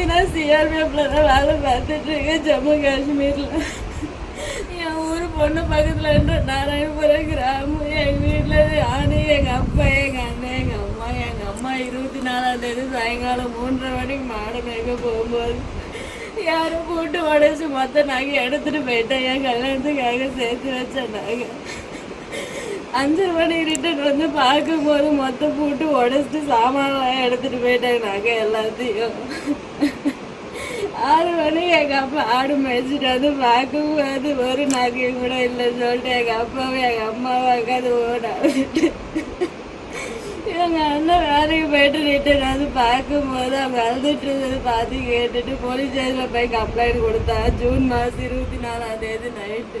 வந்து நான் சிஆர்பிஎஃப்ல தான் வேலை பார்த்துட்டு இருக்கேன். ஜம்மு காஷ்மீரில். என் ஊர் பொண்ணு பக்கத்தில் நாராயணபுரம் கிராமம். எங்கள் வீட்டில் நானு எங்கள் அப்பா எங்கள் அண்ணன் எங்கள் அம்மா எங்கள் அம்மா இருபத்தி நாலாம் தேதி சாயங்காலம் மூன்றரை மணிக்கு மாடு மேய்க்க போகும்போது யாரும் போட்டு உடச்சி மொத்த நகை எடுத்துட்டு போயிட்டேன். என் கல்யாணத்துக்காக சேர்த்து வச்சேன் நகை. அஞ்சு மணி ரிட்டன் வந்து பார்க்கும்போது மொத்த போட்டு உடச்சிட்டு சாமான்லாம் எடுத்துட்டு போயிட்டாங்க நாங்கள் எல்லாத்தையும். ஆறு மணி எங்கள் அப்பா ஆடு மேய்ச்சிட்டு வந்து பார்க்கும்போது ஒரு நகையும் கூட இல்லைன்னு சொல்லிட்டு எங்கள் அப்பாவும் எங்கள் அம்மாவும் உட்காந்து ஓட எங்கள் அண்ணன் வேலைக்கு போயிட்டு ரிட்டர்ன் வந்து பார்க்கும்போது அவங்க அழுதுட்டு இருந்தது பார்த்து கேட்டுட்டு போலீஸ் ஸ்டேஷனில் போய் கம்ப்ளைண்ட் கொடுத்தா ஜூன் மாதம் இருபத்தி நாலாம் தேதி நைட்டு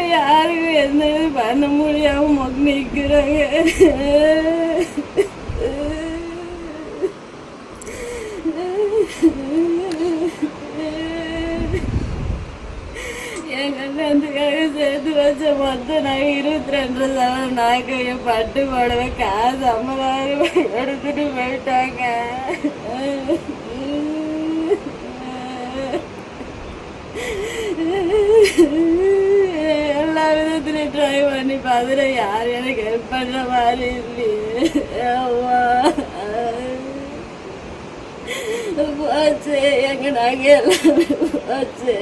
யாருக்கும் எந்த இது பண்ண முடியாம மொக்க நிற்கிறாங்க என் சேர்த்து வச்ச மொத்தம் நான் இருபத்தி ரெண்டு சவரம் நாக்கைய பட்டு போடவே காசு ஐம்பதாயிரம் எடுத்துட்டு போயிட்டாங்க. பார்த்துட்டு யார் எனக்கு ஹெல்ப் பண்ணுற மாதிரி இல்லையே போச்சு எங்க நாங்க எல்லாமே போச்சு.